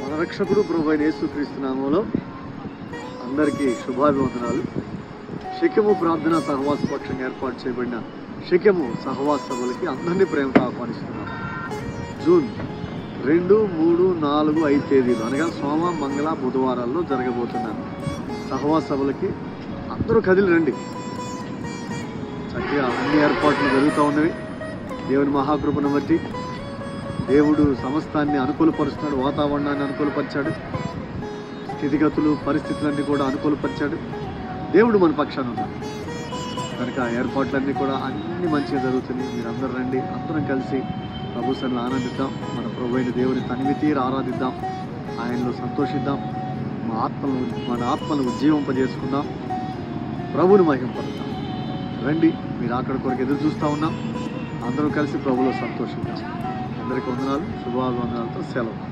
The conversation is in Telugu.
మన రక్షకుడు ప్రభు అయిన యేసుక్రీస్తు నామంలో అందరికీ శుభాభివందనాలు. శక్యము ప్రార్థన సహవాస పక్షంగా ఏర్పాటు చేయబడిన శిఖము సహవాస సభలకి అందరినీ ప్రేమతో ఆహ్వానిస్తున్నాను జూన్ రెండు మూడు నాలుగు ఐదు తేదీలు అనగా సోమ మంగళ బుధవారాల్లో జరగబోతున్నాను సహవాస సభలకి అందరూ కదిలి రండి. చక్కగా అన్ని ఏర్పాట్లు జరుగుతూ ఉన్నవి. దేవుని మహాకృపను బట్టి దేవుడు సమస్తాన్ని అనుకూలపరుస్తున్నాడు వాతావరణాన్ని అనుకూలపరిచాడు స్థితిగతులు పరిస్థితులన్నీ కూడా అనుకూలపరిచాడు. దేవుడు మన పక్షాన ఉన్నాడు. కనుక ఏర్పాట్లన్నీ కూడా అన్ని మంచిగా జరుగుతున్నాయి. మీరందరూ రండి అందరం కలిసి ప్రభు ఆనందిద్దాం. మన ప్రభు అయిన దేవుని తనివి తీరు ఆరాధిద్దాం. ఆయనలో సంతోషిద్దాం. మా ఆత్మను మన ఆత్మను ఉజ్జీవింపజేసుకుందాం. ప్రభుని మహింపడతాం రండి మీరు అక్కడ కొరకు ఎదురు చూస్తూ ఉన్నాం. అందరూ కలిసి ప్రభులో సంతోషిద్దాం. అందరికీ వందనాలు శుభాభివందనాలతో సెలవు